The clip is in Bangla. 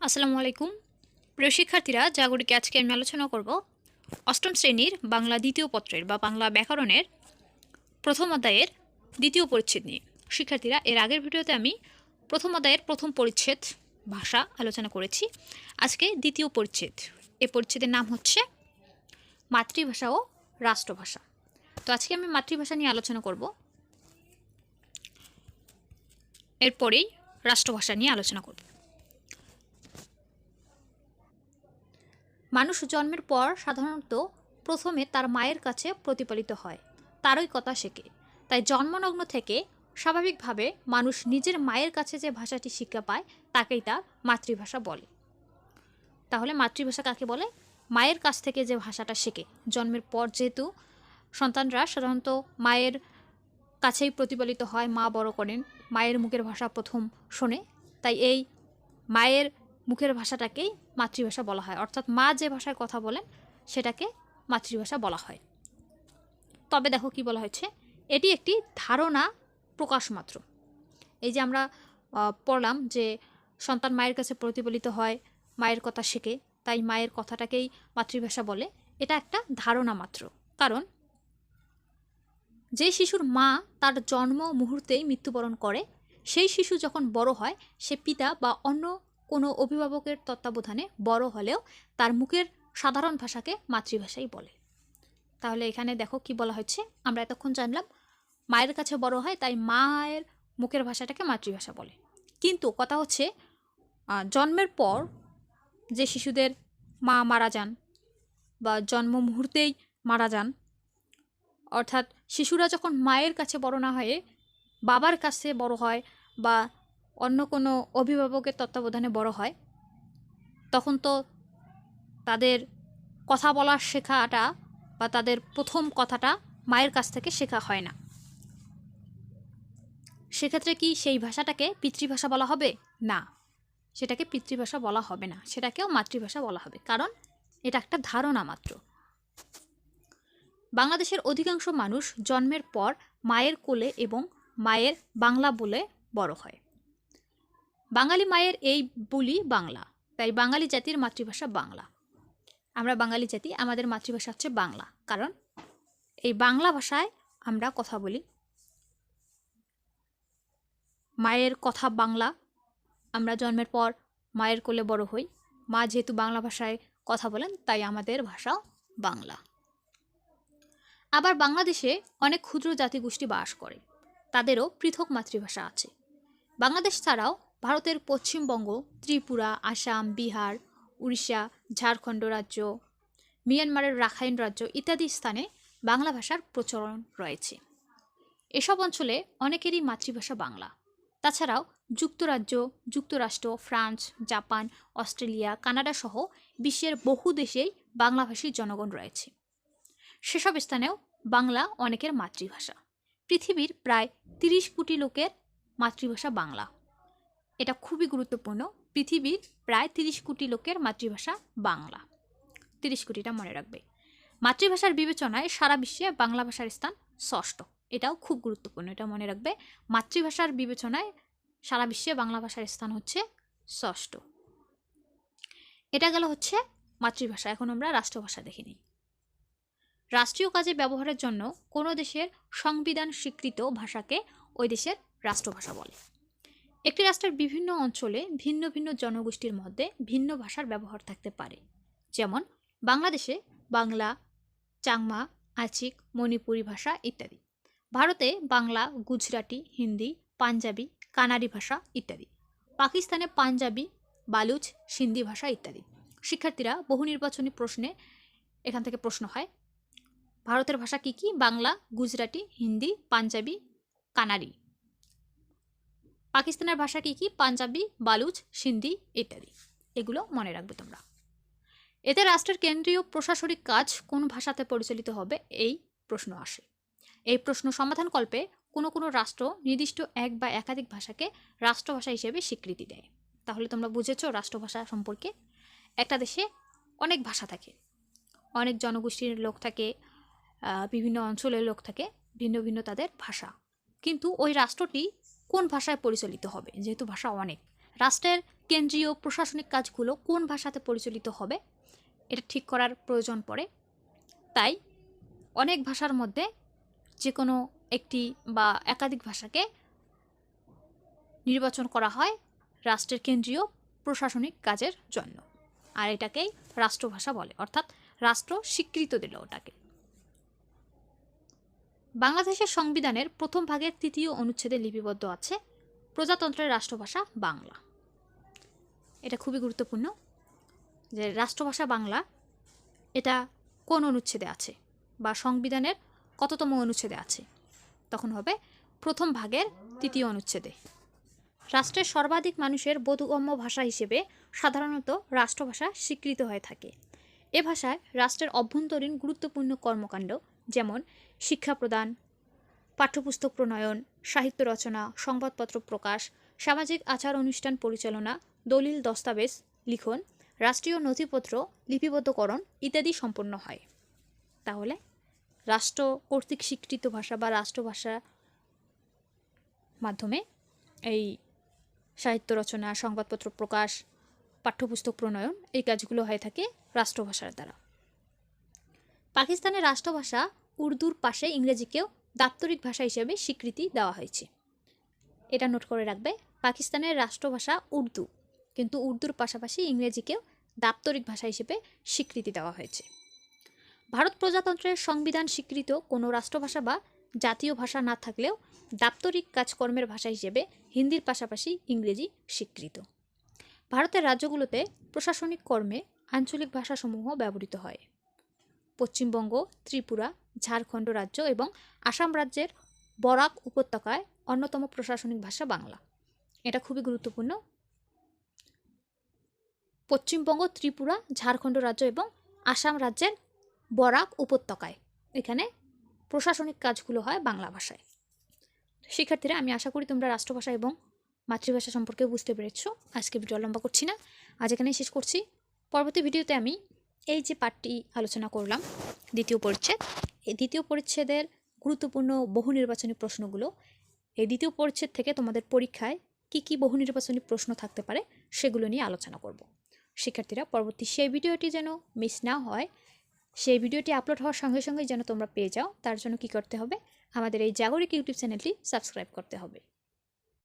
আসসালামু আলাইকুম। প্রিয় শিক্ষার্থীরা, জাগরিকে আজকে আমি আলোচনা করব অষ্টম শ্রেণির বাংলা দ্বিতীয় পত্রের বা বাংলা ব্যাকরণের প্রথম অধ্যায়ের দ্বিতীয় পরিচ্ছেদ নিয়ে। শিক্ষার্থীরা, এর আগের ভিডিওতে আমি প্রথম অধ্যায়ের প্রথম পরিচ্ছেদ ভাষা আলোচনা করেছি। আজকে দ্বিতীয় পরিচ্ছেদ, এ পরিচ্ছেদের নাম হচ্ছে মাতৃভাষা ও রাষ্ট্রভাষা। তো আজকে আমি মাতৃভাষা নিয়ে আলোচনা করব। এরপরেই রাষ্ট্রভাষা নিয়ে আলোচনা করব। মানুষ জন্মের পর সাধারণত প্রথমে তার মায়ের কাছে প্রতিপালিত হয়। তারই কথা শেখে তাই জন্মনগ্ন থেকে স্বাভাবিকভাবে মানুষ নিজের মায়ের কাছে যে ভাষাটি শিক্ষা পায়, তাকেই তার মাতৃভাষা বলে। তাহলে মাতৃভাষা কাকে বলে? মায়ের কাছ থেকে যে ভাষাটা শেখে জন্মের পর যেহেতু সন্তানরা সাধারণত মায়ের কাছেই প্রতিপালিত হয়, মা বড় করেন, মায়ের মুখের ভাষা প্রথম শোনে। তাই এই মায়ের মুখের ভাষাটাকেই মাতৃভাষা বলা হয়। অর্থাৎ মা যে ভাষায় কথা বলেন, সেটাকে মাতৃভাষা বলা হয়। তবে দেখো কি বলা হয়েছে? এটি একটি ধারণা প্রকাশ মাত্র। এই যে আমরা পড়লাম যে সন্তান মায়ের কাছে প্রতিফলিত হয়, মায়ের কথা শেখে, তাই মায়ের কথাটাকেই মাতৃভাষা বলে। এটা একটা ধারণা মাত্র। কারণ যে শিশুর মা তার জন্ম মুহূর্তেই মৃত্যুবরণ করে, সেই শিশু যখন বড় হয়, সে পিতা বা অন্য কোনো অভিভাবকের তত্ত্বাবধানে বড় হলেও তার মুখের সাধারণ ভাষাকে মাতৃভাষাই বলে। তাহলে এখানে দেখো কি বলা হচ্ছে? আমরা এতক্ষণ জানলাম, মায়ের কাছে বড় হয়, তাই মায়ের মুখের ভাষাটাকে মাতৃভাষা বলে। কিন্তু কথা হচ্ছে জন্মের পর যে শিশুদের মা মারা যান বা জন্ম মুহূর্তেই মারা যান, অর্থাৎ শিশুরা যখন মায়ের কাছে বড় না হয়ে বাবার কাছে বড় হয় বা অন্য কোনো অভিভাবকের তত্ত্বাবধানে বড় হয়, তখন তো তাদের কথা বলার শেখাটা বা তাদের প্রথম কথাটা মায়ের কাছ থেকে শেখা হয় না। সেক্ষেত্রে কি সেই ভাষাটাকে পিতৃভাষা বলা হবে? না, সেটাকে পিতৃভাষা বলা হবে না, সেটাকেও মাতৃভাষা বলা হবে, কারণ এটা একটা ধারণা মাত্র। বাংলাদেশের অধিকাংশ মানুষ জন্মের পর মায়ের কোলে এবং মায়ের বাংলা বলে বড় হয়। বাঙালি মায়ের এই বলি বাংলা। তাই বাঙালি জাতির মাতৃভাষা বাংলা। আমরা বাঙালি জাতি, আমাদের মাতৃভাষা হচ্ছে বাংলা। কারণ এই বাংলা ভাষায় আমরা কথা বলি। মায়ের কথা বাংলা। আমরা জন্মের পর মায়ের কোলে বড় হই। মা যেহেতু বাংলা ভাষায় কথা বলেন, তাই আমাদের ভাষাও বাংলা। আবার বাংলাদেশে অনেক ক্ষুদ্র জাতিগোষ্ঠী বাস করে। তাদেরও পৃথক মাতৃভাষা আছে। বাংলাদেশ ছাড়াও ভারতের পশ্চিমবঙ্গ, ত্রিপুরা, আসাম, বিহার, উড়িষ্যা, ঝাড়খণ্ড রাজ্য, মিয়ানমারের রাখাইন রাজ্য ইত্যাদি স্থানে বাংলা ভাষার প্রচলন রয়েছে। এসব অঞ্চলে অনেকেরই মাতৃভাষা বাংলা। তাছাড়াও যুক্তরাজ্য, যুক্তরাষ্ট্র, ফ্রান্স, জাপান, অস্ট্রেলিয়া, কানাডা সহ বিশ্বের বহু দেশেই বাংলাভাষী জনগণ রয়েছে। সেসব স্থানেও বাংলা অনেকের মাতৃভাষা। পৃথিবীর প্রায় তিরিশ কোটি লোকের মাতৃভাষা বাংলা। এটা খুবই গুরুত্বপূর্ণ। পৃথিবীর প্রায় তিরিশ কোটি লোকের মাতৃভাষা বাংলা। তিরিশ কোটিটা মনে রাখবে। মাতৃভাষার বিবেচনায় সারা বিশ্বে বাংলা ভাষার স্থান ষষ্ঠ। এটাও খুব গুরুত্বপূর্ণ, এটা মনে রাখবে। মাতৃভাষার বিবেচনায় সারা বিশ্বে বাংলা ভাষার স্থান হচ্ছে ষষ্ঠ। এটা গেল হচ্ছে মাতৃভাষা। এখন আমরা রাষ্ট্রভাষা দেখে নিই। রাষ্ট্রীয় কাজে ব্যবহারের জন্য কোনো দেশের সংবিধান স্বীকৃত ভাষাকে ওই দেশের রাষ্ট্রভাষা বলে। একটি রাষ্ট্রের বিভিন্ন অঞ্চলে ভিন্ন ভিন্ন জনগোষ্ঠীর মধ্যে ভিন্ন ভাষার ব্যবহার থাকতে পারে। যেমন বাংলাদেশে বাংলা, চাংমা, আচিক, মণিপুরি ভাষা ইত্যাদি। ভারতে বাংলা, গুজরাটি, হিন্দি, পাঞ্জাবি, কানাডি ভাষা ইত্যাদি। পাকিস্তানে পাঞ্জাবি, বালুচ, সিন্ধি ভাষা ইত্যাদি। শিক্ষার্থীরা বহু নির্বাচনী প্রশ্নে এখান থেকে প্রশ্ন হয়, ভারতের ভাষা কি কি? বাংলা, গুজরাটি, হিন্দি, পাঞ্জাবি, কানাডি। পাকিস্তানের ভাষা কী কী? পাঞ্জাবি, বালুচ, সিন্ধি ইত্যাদি। এগুলো মনে রাখবে তোমরা। এতে রাষ্ট্রের কেন্দ্রীয় প্রশাসনিক কাজ কোন ভাষাতে পরিচালিত হবে? এই প্রশ্ন আসে। এই প্রশ্ন সমাধানকল্পে কোনো কোনো রাষ্ট্র নির্দিষ্ট এক বা একাধিক ভাষাকে রাষ্ট্রভাষা হিসেবে স্বীকৃতি দেয়। তাহলে তোমরা বুঝেছ রাষ্ট্রভাষা সম্পর্কে। একটা দেশে অনেক ভাষা থাকে। অনেক জনগোষ্ঠীর লোক থাকে বিভিন্ন অঞ্চলের লোক থাকে, ভিন্ন ভিন্ন তাদের ভাষা। কিন্তু ওই রাষ্ট্রটি কোন ভাষায় পরিচালিত হবে? যেহেতু ভাষা অনেক। রাষ্ট্রের কেন্দ্রীয় প্রশাসনিক কাজগুলো কোন ভাষাতে পরিচালিত হবে? এটা ঠিক করার প্রয়োজন পড়ে। তাই অনেক ভাষার মধ্যে যে কোনো একটি বা একাধিক ভাষাকে নির্বাচন করা হয় রাষ্ট্রের কেন্দ্রীয় প্রশাসনিক কাজের জন্য। আর এটাকেই রাষ্ট্রভাষা বলে। অর্থাৎ রাষ্ট্র স্বীকৃত দিল ওটাকে। বাংলাদেশের সংবিধানের প্রথম ভাগের তৃতীয় অনুচ্ছেদে লিপিবদ্ধ আছে প্রজাতন্ত্রের রাষ্ট্রভাষা বাংলা। এটা খুবই গুরুত্বপূর্ণ যে রাষ্ট্রভাষা বাংলা এটা কোন অনুচ্ছেদে আছে বা সংবিধানের কততম অনুচ্ছেদে আছে? তখন হবে প্রথম ভাগের তৃতীয় অনুচ্ছেদে। রাষ্ট্রের সর্বাধিক মানুষের বোধগম্য ভাষা হিসেবে সাধারণত রাষ্ট্রভাষা স্বীকৃত হয়ে থাকে। এ ভাষায় রাষ্ট্রের অভ্যন্তরীণ গুরুত্বপূর্ণ কর্মকাণ্ড যেমন শিক্ষা প্রদান, পাঠ্যপুস্তক প্রণয়ন, সাহিত্য রচনা, সংবাদপত্র প্রকাশ, সামাজিক আচার অনুষ্ঠান পরিচালনা, দলিল দস্তাবেজ, লিখন, রাষ্ট্রীয় নথিপত্র লিপিবদ্ধকরণ ইত্যাদি সম্পন্ন হয়। তাহলে রাষ্ট্র কর্তৃক স্বীকৃত ভাষা বা রাষ্ট্রভাষা মাধ্যমে এই সাহিত্য রচনা, সংবাদপত্র প্রকাশ, পাঠ্যপুস্তক প্রণয়ন এই কাজগুলো হয়ে থাকে রাষ্ট্রভাষার দ্বারা। পাকিস্তানের রাষ্ট্রভাষা উর্দুর পাশে ইংরেজিকেও দাপ্তরিক ভাষা হিসেবে স্বীকৃতি দেওয়া হয়েছে। এটা নোট করে রাখবে, পাকিস্তানের রাষ্ট্রভাষা উর্দু, কিন্তু উর্দুর পাশাপাশি ইংরেজিকেও দাপ্তরিক ভাষা হিসেবে স্বীকৃতি দেওয়া হয়েছে। ভারত প্রজাতন্ত্রের সংবিধান স্বীকৃত কোনো রাষ্ট্রভাষা বা জাতীয় ভাষা না থাকলেও দাপ্তরিক কাজকর্মের ভাষা হিসেবে হিন্দির পাশাপাশি ইংরেজি স্বীকৃত। ভারতের রাজ্যগুলোতে প্রশাসনিক কর্মে আঞ্চলিক ভাষাসমূহ ব্যবহৃত হয়। পশ্চিমবঙ্গ, ত্রিপুরা, ঝাড়খণ্ড রাজ্য এবং আসাম রাজ্যের বরাক উপত্যকায় অন্যতম প্রশাসনিক ভাষা বাংলা। এটা খুবই গুরুত্বপূর্ণ। পশ্চিমবঙ্গ, ত্রিপুরা, ঝাড়খণ্ড রাজ্য এবং আসাম রাজ্যের বরাক উপত্যকায় এখানে প্রশাসনিক কাজগুলো হয় বাংলা ভাষায়। শিক্ষার্থীরা, আমি আশা করি তোমরা রাষ্ট্রভাষা এবং মাতৃভাষা সম্পর্কে বুঝতে পেরেছ। আজকে ভিডিও লম্বা করছি না। আজ এখানেই শেষ করছি। পরবর্তী ভিডিওতে আমি এই যে পাঠটি আলোচনা করলাম, দ্বিতীয় পরিচ্ছেদ। এই দ্বিতীয় পরিচ্ছেদের গুরুত্বপূর্ণ বহু নির্বাচনী প্রশ্নগুলো, এই দ্বিতীয় পরিচ্ছেদ থেকে তোমাদের পরীক্ষায় কি কি বহু নির্বাচনী প্রশ্ন থাকতে পারে সেগুলো নিয়ে আলোচনা করব। শিক্ষার্থীরা, পরবর্তী সেই ভিডিওটি যেন মিস না হয়, সেই ভিডিওটি আপলোড হওয়ার সঙ্গে সঙ্গে যেন তোমরা পেয়ে যাও, তার জন্য কি করতে হবে? আমাদের এই জাগরিক ইউটিউব চ্যানেলটি সাবস্ক্রাইব করতে হবে।